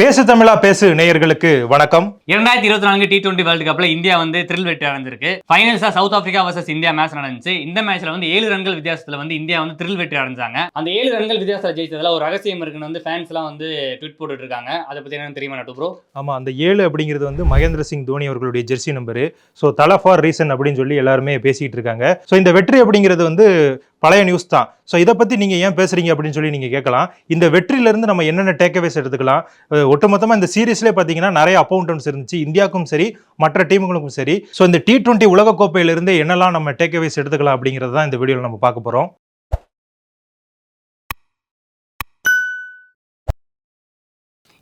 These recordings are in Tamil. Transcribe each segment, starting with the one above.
பேசு தமிழா பேசு நேயர்களுக்கு வணக்கம். இரண்டாயிரத்தி இருபத்தி நான்கு டி டுவெண்டி வேர்ல்டு கப்ல இந்தியா வந்து த்ரில் வெற்றி அடைஞ்சிருக்கு. ஃபைனல்ஸா south Africa versus India match நடந்துச்சு. இந்த மேட்ச்ல வந்து ஏழு ரன்கள் வித்தியாசத்துல வந்து இந்தியா வந்து த்ரில் வெற்றி அடைஞ்சாங்க. அந்த ஏழு ரன்கள் வித்தியாசத்துல ஜெயிச்சதுல ஒரு ரகசியம் இருக்குன்னு வந்து ஃபேன்ஸ் எல்லாம் வந்து ட்வீட் போட்டுட்டு இருக்காங்க அதை பத்தி என்ன தெரியுமா நட்டு ப்ரோ ஆமா அந்த ஏழு அப்படிங்கிறது வந்து மகேந்திர சிங் தோனி அவர்களுடைய jersey number so Thala for reason அப்படின்னு சொல்லி எல்லாருமே பேசிட்டு இருக்காங்க. ஸோ இந்த வெற்றி அப்படிங்கிறது வந்து பழைய நியூஸ் தான். ஸோ இதை பத்தி நீங்க ஏன் பேசுறீங்க அப்படின்னு சொல்லி நீங்க கேட்கலாம். இந்த வெற்றியில இருந்து நம்ம என்னென்ன டேக்அவேஸ் எடுத்துக்கலாம்? ஒட்டுமொத்தமாக இந்த சீரீஸ்லேயே பார்த்தீங்கன்னா நிறைய அப்பவுண்டன்ஸ் இருந்துச்சு. இந்தியாவுக்கும் சரி மற்ற டீமுகளுக்கும் சரி. ஸோ இந்த டி டுவெண்ட்டி உலகக்கோப்பையிலிருந்து என்னெல்லாம் நம்ம டேக்அவேஸ் எடுத்துக்கலாம் அப்படிங்கிறது தான் இந்த வீடியோவில் நம்ம பார்க்க போகிறோம்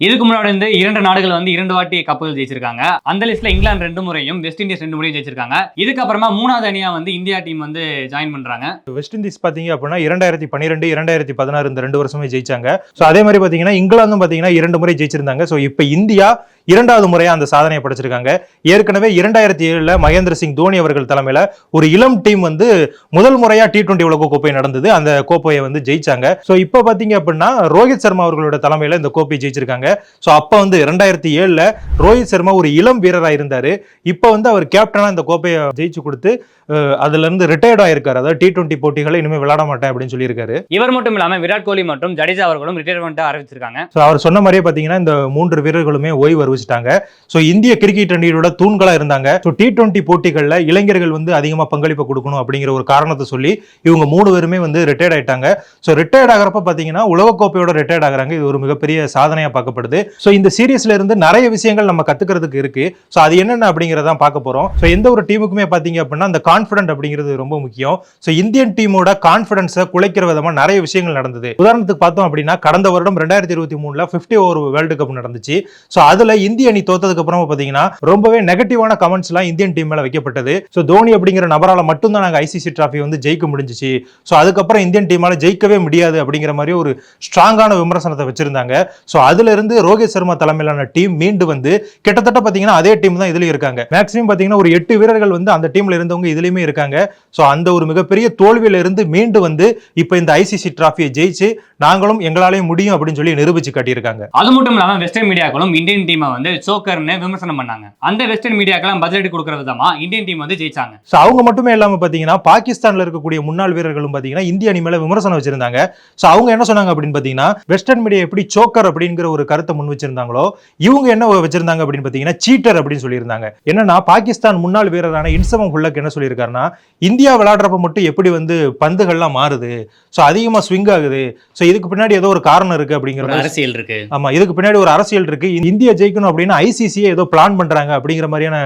இதுக்கு முன்னாடி வந்து இரண்டு நாடுகள் வந்து இரண்டு வாட்டி கப்புகள் ஜெயிச்சிருக்காங்க. அந்த லிஸ்ட்ல இங்கிலாந்து ரெண்டு முறையும் வெஸ்ட் இண்டீஸ் ரெண்டு முறையும் ஜெயிச்சிருக்காங்க. இதுக்கப்புறமா மூணாவது அணியா வந்து இந்தியா டீம் வந்து ஜாயின் பண்றாங்க. வெஸ்ட் இண்டீஸ் பார்த்தீங்க அப்படின்னா இரண்டாயிரத்தி பன்னிரெண்டு இரண்டாயிரத்தி பதினாறு இந்த ரெண்டு வருஷமே ஜெயிச்சாங்க. ஸோ அதே மாதிரி பார்த்தீங்கன்னா இங்கிலாந்தும் பார்த்தீங்கன்னா இரண்டு முறை ஜெயிச்சிருந்தாங்க. ஸோ இப்போ இந்தியா இரண்டாவது முறையா அந்த சாதனையை படைச்சிருக்காங்க. ஏற்கனவே இரண்டாயிரத்தி ஏழுல மகேந்திர சிங் தோனி அவர்கள் தலைமையில ஒரு இளம் டீம் வந்து முதல் முறையா டி டுவெண்ட்டி உலக கோப்பை நடந்தது. அந்த கோப்பையை வந்து ஜெயிச்சாங்க. ஸோ இப்போ பார்த்தீங்க அப்படின்னா ரோஹித் சர்மா அவர்களோட தலைமையில இந்த கோப்பை ஜெயிச்சிருக்காங்க. ஸோ அப்போ வந்து இரண்டாயிரத்தி ஏழுல ரோஹித் சர்மா ஒரு இளம் வீரரா இருந்தாரு. இப்போ வந்து அவர் கேப்டனா இந்த கோப்பையை ஜெயிச்சு கொடுத்து அஹ், அதுல இருந்து ரிட்டையர்ட் ஆயிருக்காரு. அதாவது டி டுவெண்ட்டி போட்டிகளை இனிமேல் விளையாட மாட்டேன் அப்படின்னு சொல்லியிருக்காரு. இவர் மட்டும் இல்லாம விராட் கோலி மற்றும் ஜடேஜா அவர்களும் ரிட்டையர்மெண்ட் அறிவிச்சிருக்காங்க. ஸோ அவர் சொன்ன மாதிரியே பார்த்தீங்கன்னா இந்த மூன்று வீரர்களுமே ஓய்வு அறிவிச்சிட்டாங்க ஸோ இந்திய கிரிக்கெட் அணியோட தூண்களாக இருந்தாங்க. ஸோ டி டுவெண்ட்டி போட்டிகளில் இளைஞர்கள் வந்து அதிகமாக பங்களிப்பு கொடுக்கணும் அப்படிங்கிற ஒரு காரணத்தை சொல்லி இவங்க மூணு பேருமே வந்து ரிட்டையர்ட் ஆயிட்டாங்க. ஸோ ரிட்டையர்ட் ஆகிறப்ப பார்த்தீங்கன்னா உலகக்கோப்பையோட ரிட்டையர்ட் ஆகிறாங்க. இது ஒரு மிகப்பெரிய சாதனையாக பார்க்கப்படுது. ஸோ இந்த சீரீஸ்ல இருந்து நிறைய விஷயங்கள் நம்ம கற்றுக்கிறதுக்கு இருக்கு. ஸோ அது என்னென்ன அப்படிங்கிறதான் பார்க்க போகிறோம் ஸோ எந்த ஒரு டீமுக்குமே பார்த்தீங்க அப்படின்னா அந்த கான்ஃபிடன்ட் அப்படிங்கிறது ரொம்ப முக்கியம். ஸோ இந்தியன் டீமோட கான்ஃபிடன்ஸை குலைக்கிற விதமாக நிறைய விஷயங்கள் நடந்தது. உதாரணத்துக்கு பார்த்தோம் அப்படின்னா கடந்த வருடம் ரெண்டாயிரத்தி இருபத்தி மூணில் ஃபிஃப்டி ஓவர் வேர்ல்டு கப் நடந்துச்சு. ஸோ அதில் இந்திய அணி தோத்ததுக்கு அப்புறமா பார்த்தீங்கன்னா ரொம்பவே நெகட்டிவான கமெண்ட்ஸ் எல்லாம் இந்தியன் டீம் மேல வைக்கப்பட்டது. ஸோ தோனி அப்படிங்கிற நபரால மட்டும்தான் நாங்கள் ஐசிசி டிராஃபி வந்து ஜெயிக்க முடிஞ்சிச்சு. ஸோ அதுக்கப்புறம் இந்தியன் டீமால ஜெயிக்கவே முடியாது அப்படிங்கிற மாதிரி ஒரு ஸ்ட்ராங்கான விமர்சனத்தை வச்சிருந்தாங்க. ஸோ அதுல இருந்து ரோஹித் சர்மா தலைமையிலான டீம் மீண்டு வந்து கிட்டத்தட்ட பாத்தீங்கன்னா அதே டீம் தான் இதுலயும் இருக்காங்க. மேக்ஸிமம் பாத்தீங்கன்னா ஒரு எட்டு வீரர்கள் வந்து அந்த டீம்ல இருந்தவங்க இதுலயுமே இருக்காங்க. ஸோ அந்த ஒரு மிகப்பெரிய தோல்வியில இருந்து மீண்டு வந்து இப்போ இந்த ஐசிசி டிராஃபியை ஜெயிச்சு நாங்களும் எங்களாலேயும் முடியும் அப்படின்னு சொல்லி நிரூபிச்சு காட்டியிருக்காங்க. அது மட்டும் இல்லாம வெஸ்டர்ன் மீடியாக்களும் இந்தியன் டீமை வந்து சோக்கர்னு விமர்சனம் பண்ணாங்க. அந்த வெஸ்டர்ன் மீடியாக்கெல்லாம் பதிலடி கொடுக்கற விதமா இந்தியன் டீம் வந்து ஜெயிச்சாங்க. ஸோ அவங்க மட்டுமே இல்லாமல் பார்த்தீங்கன்னா பாகிஸ்தானில் இருக்கக்கூடிய முன்னாள் வீரர்களும் பார்த்தீங்கன்னா இந்திய அணி மேலே விமர்சனம் வச்சிருந்தாங்க. ஸோ அவங்க என்ன சொன்னாங்க அப்படின்னு பார்த்தீங்கன்னா வெஸ்டர்ன் மீடியா எப்படி சோக்கர் அப்படிங்கிற ஒரு கருத்தை முன் வச்சிருந்தாங்களோ இவங்க என்ன வச்சிருந்தாங்க அப்படின்னு பார்த்தீங்கன்னா சீட்டர் அப்படின்னு சொல்லியிருந்தாங்க. என்னன்னா பாகிஸ்தான் முன்னாள் வீரரான இன்சமம் ஹுல்லக் என்ன சொல்லியிருக்காருன்னா இந்தியா விளையாடுறப்ப மட்டும் எப்படி வந்து பந்துகள்லாம் மாறுது. ஸோ அதிகமாக ஸ்விங் ஆகுது. ஸோ இதுக்கு பின்னாடி ஏதோ ஒரு காரணம் இருக்கு அப்படிங்கிற அரசியல் இருக்கு. ஆமா இதுக்கு பின்னாடி ஒரு அரசியல் இருக்கு. இந்தியா ஜெயிக்கணும் அப்படின்னா ஐசிசியை ஏதோ பிளான் பண்றாங்க அப்படிங்கிற மாதிரியான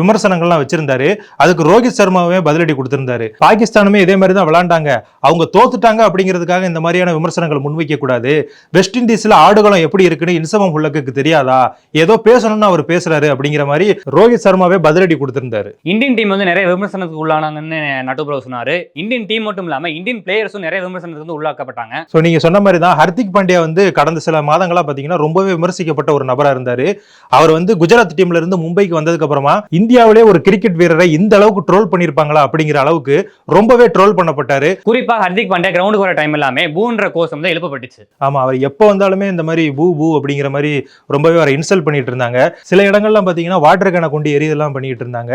விமர்சனங்கள்லாம் வச்சிருந்தாரு. அதுக்கு ரோஹித் சர்மாவே பதிலடி கொடுத்திருந்தாரு. பாகிஸ்தானுமே இதே மாதிரி தான் விளையாண்டாங்க அவங்க தோத்துட்டாங்க அப்படிங்கிறதுக்காக இந்த மாதிரியான விமர்சனங்கள் முன்வைக்க கூடாது. வெஸ்ட் இண்டீஸ்ல ஆடுகளம் எப்படி இருக்குன்னு இன்சமம் உள்ளக்கு தெரியாதா? ஏதோ பேசணும்னு அவர் பேசுறாரு அப்படிங்கிற மாதிரி ரோஹித் சர்மாவே பதிலடி கொடுத்திருந்தாரு. இந்தியன் டீம் வந்து நிறைய விமர்சனத்துக்கு உள்ளானாங்கன்னு நட்டு சொன்னாரு. இந்தியன் டீம் மட்டும் இல்லாம இந்தியன் பிளேயர்ஸும் நிறைய விமர்சனத்துக்கு வந்து உள்ளாக்கப்பட்டாங்க. ஸோ நீங்க சொன்ன மாதிரி தான் ஹர்திக் பாண்டியா வந்து கடந்த சில மாதங்களா பாத்தீங்கன்னா ரொம்பவே விமர்சிக்கப்பட்ட ஒரு நபரா இருந்தாரு. அவர் வந்து குஜராத் டீம்ல இருந்து மும்பைக்கு வந்ததுக்கு அப்புறமா இந்தியாவிலே ஒரு கிரிக்கெட் வீரரை இந்த அளவுக்கு ட்ரோல் பண்ணிருப்பாங்களா அப்படிங்கிற அளவுக்கு ரொம்பவே ட்ரோல் பண்ணப்பட்டாரு. குறிப்பா ஹர்திக் பாண்டியா கிரவுண்டுக்கு வர டைம் எல்லாமே பூன்ற கோஷம் தான் எழுப்பப்பட்டுச்சு. ஆமா அவர் எப்போ வந்தாலுமே இந்த மாதிரி பூ பூ அப்படிங்கிற மாதிரி ரொம்பவே அவரை இன்சல்ட் பண்ணிட்டு இருந்தாங்க. சில இடங்கள்லாம் பாத்தீங்கன்னா வாட்டர் கேனை கொண்டு எரியதெல்லாம் பண்ணிட்டு இருந்தாங்க.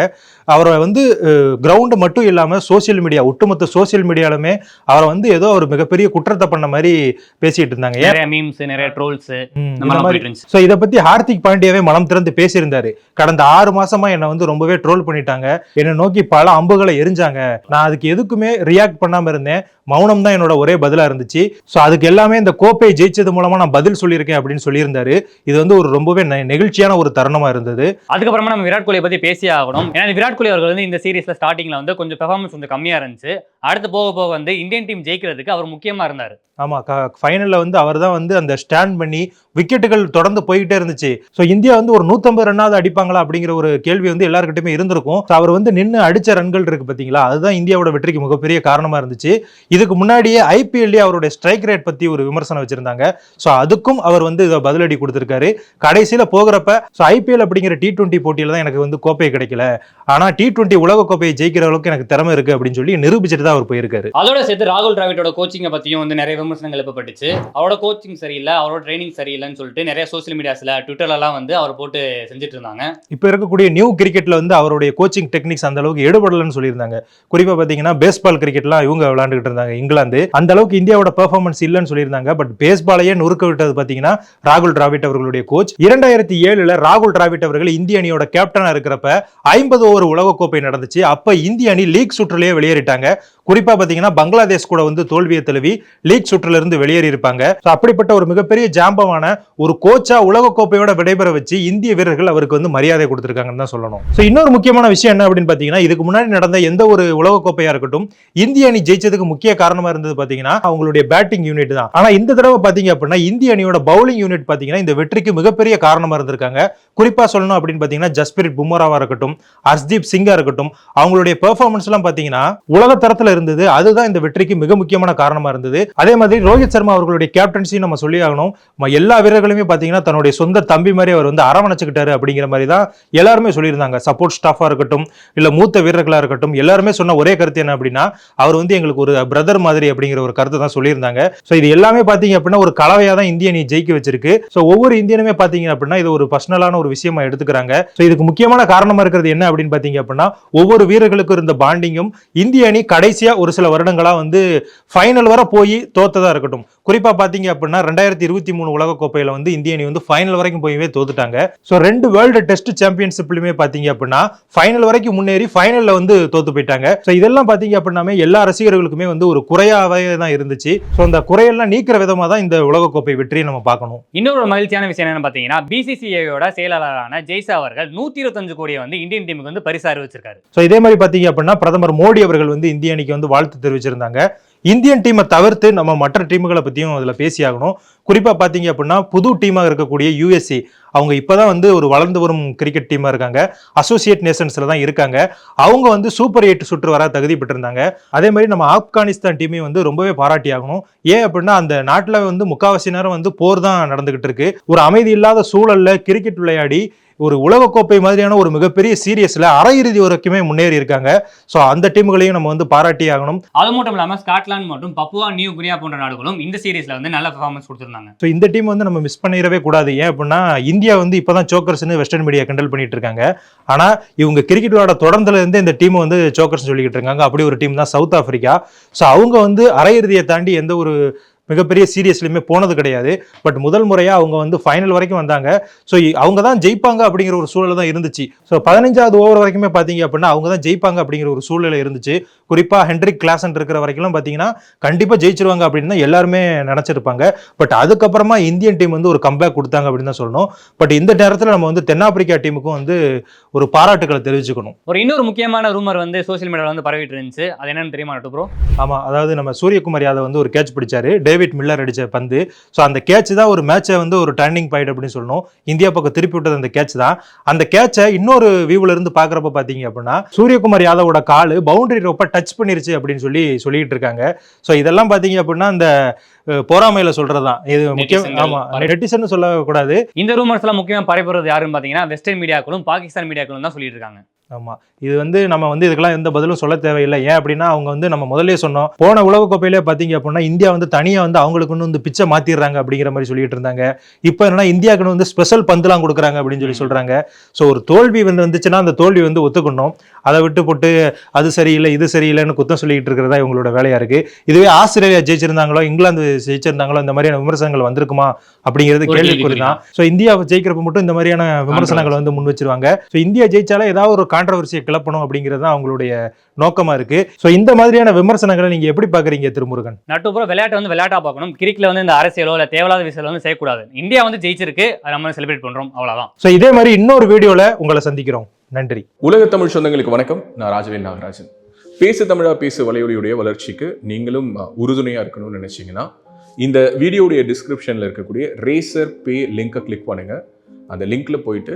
அவரை வந்து கிரவுண்டு மட்டும் இல்லாம சோஷியல் மீடியா ஒட்டுமொத்த சோஷியல் மீடியாலுமே அவரை வந்து ஏதோ ஒரு மிகப்பெரிய குற்றத்தை பண்ண மாதிரி பேசிட்டு இருந்தாங்க. நிறைய மீம்ஸ் நிறைய ட்ரோல்ஸ் இந்த மாதிரி ஸோ இதை பத்தி ஹார்திக் பாண்டியாவே மனம் திறந்து பேசியிருந்தாரு. கடந்த ஆறு மாசமா என்னை வந்து ரொம்பவே ட்ரோல் பண்ணிட்டாங்க. என்னை நோக்கி பல அம்புகளை எரிஞ்சாங்க. நான் அதுக்கு எதுக்குமே ரியாக்ட் பண்ணாம இருந்தேன். மௌனம் தான் என்னோட ஒரே பதிலா இருந்துச்சு. ஸோ அதுக்கு எல்லாமே இந்த கோப்பையை ஜெயிச்சது மூலமா நான் பதில் சொல்லியிருக்கேன் அப்படின்னு சொல்லியிருந்தாரு. இது வந்து ஒரு ரொம்பவே நெ- நெகிழ்ச்சியான ஒரு தருணமா இருந்தது. அதுக்கப்புறமா நம்ம விராட் கோலியை பத்தி பேசியே ஆகணும். ஏன்னா விராட் கோலி அவர்கள் வந்து இந்த சீரிஸ்ல ஸ்டார்டிங்ல வந்து கொஞ்சம் பெர்ஃபார்மன்ஸ் கொஞ்சம் கம்மியா இருந்துச்சு. அடுத்து போக போக வந்து இந்தியன் டீம் ஜெயிக்கிறதுக்கு அவர் முக்கியமா இருந்தார். ஆமா ஃபைனலில் வந்து அவர் தான் வந்து அந்த ஸ்டாண்ட் பண்ணி விக்கெட்டுகள் தொடர்ந்து போய்கிட்டே இருந்துச்சு. ஸோ இந்தியா வந்து ஒரு நூற்றம்பது ரன்னாவது அடிப்பாங்களா அப்படிங்கிற ஒரு கேள்வி வந்து எல்லாருக்கிட்டையுமே இருந்திருக்கும். ஸோ அவர் வந்து நின்று அடித்த ரன்கள் இருக்குது பார்த்தீங்களா அதுதான் இந்தியாவோட வெற்றிக்கு மிகப்பெரிய காரணமாக இருந்துச்சு. இதுக்கு முன்னாடியே ஐபிஎல்லே அவருடைய ஸ்ட்ரைக் ரேட் பற்றி ஒரு விமர்சனம் வச்சுருந்தாங்க. ஸோ அதுக்கும் அவர் வந்து இதை பதிலடி கொடுத்துருக்காரு. கடைசியில் போகிறப்ப ஸோ ஐபிஎல் அப்படிங்கிற டி டுவெண்ட்டி போட்டியில் தான் எனக்கு வந்து கோப்பை கிடைக்கல. ஆனால் டி டுவெண்ட்டி உலக கோப்பையை ஜெயிக்கிற அளவுக்கு எனக்கு திறமை இருக்குது அப்படின்னு சொல்லி நிரூபிச்சுட்டு தான் அவர் போயிருக்காரு. அதோட சேர்த்து ராகுல் டிராவிடோட கோச்சிங்கை பற்றியும் வந்து நிறைய விமர்சனங்கள் எழுப்பப்பட்டுச்சு. அவரோட கோச்சிங் சரியில்லை அவரோட ட்ரைனிங் சரியில்லைன்னு சொல்லிட்டு நிறைய சோசியல் மீடியாஸ்ல ட்விட்டர்லாம் வந்து அவர் போட்டு செஞ்சுட்டு இருந்தாங்க இப்போ இருக்கக்கூடிய நியூ கிரிக்கெட்ல வந்து அவருடைய கோச்சிங் டெக்னிக்ஸ் அந்த அளவுக்கு எடுபடலன்னு சொல்லியிருந்தாங்க. குறிப்பா பாத்தீங்கன்னா பேஸ்பால் கிரிக்கெட்லாம் இவங்க விளையாண்டுகிட்டு இருந்தாங்க இங்கிலாந்து. அந்த அளவுக்கு இந்தியாவோட பெர்ஃபார்மன்ஸ் இல்லைன்னு சொல்லியிருந்தாங்க. பட் பேஸ்பாலையே நொறுக்க விட்டது பாத்தீங்கன்னா ராகுல் டிராவிட் அவர்களுடைய கோச் இரண்டாயிரத்தி ஏழுல ராகுல் டிராவிட் அவர்கள் இந்திய அணியோட கேப்டனா இருக்கிறப்ப ஐம்பது ஓவர் உலகக்கோப்பை நடந்துச்சு. அப்ப இந்திய அணி லீக் சுற்றுலேயே வெளியேறிட்டாங்க. குறிப்பா பாத்தீங்கன்னா பங்களாதேஷ் கூட வந்து தோல்வியை தழுவி லீக் சுற்றுல இருந்து வெளியேறி இருப்பாங்க. அப்படிப்பட்ட ஒரு மிகப்பெரிய ஜாம்பவான ஒரு கோச்சா உலகக்கோப்பையோட விடைபெற வச்சு இந்திய வீரர்கள் அவருக்கு வந்து மரியாதை கொடுத்திருக்காங்கன்னு தான் சொல்லணும். ஸோ இன்னொரு முக்கியமான விஷயம் என்ன அப்படின்னு பாத்தீங்கன்னா இதுக்கு முன்னாடி நடந்த எந்த ஒரு உலகக்கோப்பையா இருக்கட்டும் இந்திய அணி ஜெயிச்சதுக்கு முக்கிய காரணமா இருந்தது பாத்தீங்கன்னா அவங்களுடைய பேட்டிங் யூனிட் தான். ஆனா இந்த தடவை பாத்தீங்க அப்படின்னா இந்திய அணியோட பவுலிங் யூனிட் பாத்தீங்கன்னா இந்த வெற்றிக்கு மிகப்பெரிய காரணமா இருந்திருக்காங்க. குறிப்பா சொல்லணும் அப்படின்னு பாத்தீங்கன்னா ஜஸ்பிரிட் பும்ராவா இருக்கட்டும் ஹர்ஷ்தீப் சிங்கா இருக்கட்டும் அவங்களுடைய பெர்ஃபார்மன்ஸ் எல்லாம் பாத்தீங்கன்னா உலக தரத்துல இருந்தது. அதுதான் இந்த வெற்றிக்கு மிக முக்கியமான காரணமா இருந்தது. அதே மாதிரி ரோஹித் சர்மா அவர்களுடைய கேப்டன்சி நம்ம சொல்லி ஆகணும் எல்லா வீரர்களுமே பாத்தீங்கன்னா தன்னுடைய சொந்த தம்பி மாதிரி அவர் வந்து அரவணைச்சுக்கிட்டாரு அப்படிங்கிற மாதிரி தான் எல்லாருமே சொல்லியிருந்தாங்க. சப்போர்ட் ஸ்டாஃபா இருக்கட்டும் இல்ல மூத்த வீரர்களா இருக்கட்டும் எல்லாருமே சொன்ன ஒரே கருத்து என்ன அப்படின்னா அவர் வந்து எங்களுக்கு ஒரு பிரதர் மாதிரி அப்படிங்கிற ஒரு கருத்தை தான் சொல்லியிருந்தாங்க. ஸோ இது எல்லாமே பாத்தீங்க அப்படின்னா ஒரு கலவையா தான் இந்திய அணி ஜெயிக்க வச்சிருக்கு. ஸோ ஒவ்வொரு இந்தியனுமே பாத்தீங்க அப்படின்னா இது ஒரு பர்சனலான ஒரு விஷயமா எடுத்துக்கிறாங்க. ஸோ இதுக்கு முக்கியமான காரணமா இருக்கிறது என்ன அப்படின்னு பாத்தீங்க அப்படின்னா ஒவ்வொரு வீரர்களுக்கும் இருந்த பாண்டிங்கும் இந்திய அணி கடைசி கடைசியா ஒரு சில வருடங்களா வந்து ஃபைனல் வரை போய் தோத்ததா இருக்கட்டும். குறிப்பா பாத்தீங்க அப்படின்னா ரெண்டாயிரத்தி இருபத்தி மூணு உலகக்கோப்பையில வந்து இந்திய அணி வந்து ஃபைனல் வரைக்கும் போயவே தோத்துட்டாங்க. ஸோ ரெண்டு வேர்ல்டு டெஸ்ட் சாம்பியன்ஷிப்லயுமே பாத்தீங்க அப்படின்னா ஃபைனல் வரைக்கும் முன்னேறி ஃபைனல்ல வந்து தோத்து போயிட்டாங்க. ஸோ இதெல்லாம் பாத்தீங்க அப்படின்னாமே எல்லா ரசிகர்களுக்குமே வந்து ஒரு குறையாவே தான் இருந்துச்சு. ஸோ அந்த குறையெல்லாம் நீக்கிற விதமா தான் இந்த உலகக்கோப்பை வெற்றியை நம்ம பார்க்கணும். இன்னொரு மகிழ்ச்சியான விஷயம் என்னன்னு பார்த்தீங்கன்னா பிசிசிஐயோட செயலாளரான ஜெய்சா அவர்கள் நூத்தி இருபத்தஞ்சு கோடியை வந்து இந்தியன் டீமுக்கு வந்து பரிசு அறிவிச்சிருக்காரு. ஸோ இதே மாதிரி பார்த்தீங்க அப்படின்னா பிரதமர் மோடி அவர்கள் வந்து இந்திய அணிக்கு வந்து வாழ்த்து தெரிவிச்சிருந்தாங்க. இந்தியன் டீமை தவிர்த்து நம்ம மற்ற டீமுகளை பற்றியும் அதில் பேசியாகணும். குறிப்பாக பார்த்தீங்க அப்படின்னா புது டீமாக இருக்கக்கூடிய யூஎஸ்சி அவங்க இப்போதான் வந்து ஒரு வளர்ந்து வரும் கிரிக்கெட் டீமாக இருக்காங்க. அசோசியேட் நேஷன்ஸில் தான் இருக்காங்க. அவங்க வந்து சூப்பர் எயிட் சுற்று வர தகுதி பெற்றிருந்தாங்க. அதே மாதிரி நம்ம ஆப்கானிஸ்தான் டீமையும் வந்து ரொம்பவே பாராட்டி ஆகணும். ஏன் அப்படின்னா அந்த நாட்டில் வந்து முக்காவாசி நேரம் வந்து போர் தான் நடந்துகிட்டு இருக்கு. ஒரு அமைதி இல்லாத சூழலில் கிரிக்கெட் விளையாடி ஒரு உலகக்கோப்பை மாதிரியான ஒரு மிகப்பெரிய சீரியஸ்ல அரையிறுதி வரைக்குமே முன்னேறி இருக்காங்க. ஸோ அந்த டீமுகளையும் நம்ம வந்து பாராட்டி ஆகணும். அது மட்டும் இல்லாம ஸ்காட்லாந்து மற்றும் பப்புவா நியூ குனியா போன்ற நாடுகளும் இந்த சீரீஸ்ல வந்து நல்ல பெர்ஃபார்மன்ஸ் கொடுத்திருந்தாங்க. ஸோ இந்த டீம் வந்து நம்ம மிஸ் பண்ணிடவே கூடாது. ஏன் அப்படின்னா இந்தியா வந்து இப்போதான் சோக்கர்ஸ்னு வெஸ்டர்ன் மீடியா கண்டல் பண்ணிட்டு இருக்காங்க. ஆனா இவங்க கிரிக்கெட் விளையாட தொடர்ந்துல இருந்து இந்த டீம் வந்து சோக்கர்ஸ் சொல்லிக்கிட்டு இருக்காங்க. அப்படி ஒரு டீம் தான் சவுத் ஆப்பிரிக்கா ஸோ அவங்க வந்து அரையிறுதியை தாண்டி எந்த ஒரு மிகப்பெரிய சீரியஸ்லையுமே போனது கிடையாது. பட் முதல் முறையா அவங்க வந்து ஃபைனல் வரைக்கும் வந்தாங்க. ஸோ அவங்க தான் ஜெயிப்பாங்க அப்படிங்கிற ஒரு சூழல் தான் இருந்துச்சு. ஸோ பதினஞ்சாவது ஓவர் வரைக்குமே பார்த்தீங்க அப்படின்னா அவங்க தான் ஜெயிப்பாங்க அப்படிங்கிற ஒரு சூழ்நிலை இருந்துச்சு. குறிப்பாக ஹென்ரிக் கிளாசன் இருக்கிற வரைக்கும் பார்த்தீங்கன்னா கண்டிப்பாக ஜெயிச்சிருவாங்க அப்படின்னு தான் எல்லாருமே நினச்சிருப்பாங்க. பட் அதுக்கப்புறமா இந்தியன் டீம் வந்து ஒரு கம்பேக் கொடுத்தாங்க அப்படின்னு தான் சொல்லணும். பட் இந்த நேரத்தில் நம்ம வந்து தென்னாப்பிரிக்கா டீமுக்கும் வந்து ஒரு பாராட்டுக்களை தெரிவிச்சுக்கணும். ஒரு இன்னொரு முக்கியமான ரூமர் வந்து சோஷியல் மீடியால வந்து பரவிட்டு இருந்துச்சு. அது என்னன்னு தெரியுமா ப்ரோ ஆமாம் அதாவது நம்ம சூரியகுமார் யாதவ் வந்து ஒரு கேட்ச் பிடிச்சாரு. டேவிட் மில்லர் அடிச்ச பந்து. ஸோ அந்த கேட்ச் தான் ஒரு மேட்சை வந்து ஒரு டர்னிங் பாயிண்ட் அப்படின்னு சொல்லணும். இந்தியா பக்கம் திருப்பி விட்டது அந்த கேட்ச் தான். அந்த கேட்சை இன்னொரு வியூவில் இருந்து பார்க்குறப்ப பார்த்தீங்க அப்படின்னா சூரியகுமார் யாதவோட காலு பவுண்டரி ரோப்பை டச் பண்ணிருச்சு அப்படின்னு சொல்லி சொல்லிட்டு இருக்காங்க. ஸோ இதெல்லாம் பார்த்தீங்க அப்படின்னா அந்த பொறாமையில சொல்றதுதான். இது முக்கியம் ஆமா நெட்டிசன் சொல்லக்கூடாது. இந்த ரூமர்ஸ் எல்லாம் முக்கியமா பரப்புறது யாருன்னு பாத்தீங்கன்னா வெஸ்டர்ன் மீடியாக்களும் பாகிஸ்தான் மீடியாக்களும் தான் சொல்லிட்டு இருக்காங்க. ஆமா. இது வந்து நம்ம வந்து இதுக்கெல்லாம் எந்த பதிலும் சொல்ல தேவையில்லை. ஏன் அப்படின்னா அவங்க வந்து நம்ம முதல்ல சொன்னோம் போன உலகக்கோப்பையிலே பார்த்தீங்க அப்படின்னா இந்தியா வந்து தனியாக வந்து அவங்களுக்குன்னு வந்து பிச்சை மாத்திடுறாங்க அப்படிங்கிற மாதிரி சொல்லிட்டு இருந்தாங்க. இப்போ என்னன்னா இந்தியாவுக்குன்னு வந்து ஸ்பெஷல் பந்துலாம் கொடுக்குறாங்க அப்படின்னு சொல்லி சொல்றாங்க. ஸோ ஒரு தோல்வி வந்து வந்துச்சுன்னா அந்த தோல்வி வந்து ஒத்துக்கணும். அதை விட்டு போட்டு அது சரியில்லை இது சரியில்லைன்னு குத்தம் சொல்லிட்டு இருக்கிறதா இவங்களோட வேலையா இருக்கு. இதுவே ஆஸ்திரேலியா ஜெயிச்சிருந்தாங்களோ இங்கிலாந்து ஜெயிச்சிருந்தாங்களோ இந்த மாதிரியான விமர்சனங்கள் வந்திருக்குமா அப்படிங்கிறது கேள்விக்குறி தான். ஸோ இந்தியா ஜெயிக்கிறப்ப மட்டும் இந்த மாதிரியான விமர்சனங்கள் வந்து முன் வச்சிருவாங்க. ஸோ இந்தியா ஜெயிச்சாலே ஏதாவது ஒரு கான்ட்ரவர்சியை கிளப்பணும் அப்படிங்கிறது தான் அவங்களுடைய நோக்கமா இருக்கு. ஸோ இந்த மாதிரியான விமர்சனங்களை நீங்க எப்படி பாக்குறீங்க திருமுருகன்? நட்டு ப்ரோ விளையாட்டை வந்து விளையாட்டா பார்க்கணும். கிரிக்கெட்ல வந்து இந்த அரசியலோ இல்ல தேவையில்லாத விஷயம் வந்து செய்யக்கூடாது. இந்தியா வந்து ஜெயிச்சிருக்கு அதை நம்ம செலிப்ரேட் பண்றோம் அவ்வளவுதான். ஸோ இதே மாதிரி இன்னொரு வீடியோல உங்களை சந்திக்கிறோம். நன்றி. உலக தமிழ் சொந்தங்களுக்கு வணக்கம். நான் ராஜவேல் நாகராஜன். பேசு தமிழா பேசு வலையொலியுடைய வளர்ச்சிக்கு நீங்களும் அஹ், உறுதுணையா இருக்கணும்னு நினைச்சீங்கன்னா இந்த வீடியோடைய டிஸ்கிரிப்ஷன்ல இருக்கக்கூடிய ரேசர் பே லிங்கை கிளிக் பண்ணுங்க. அந்த லிங்க்ல போயிட்டு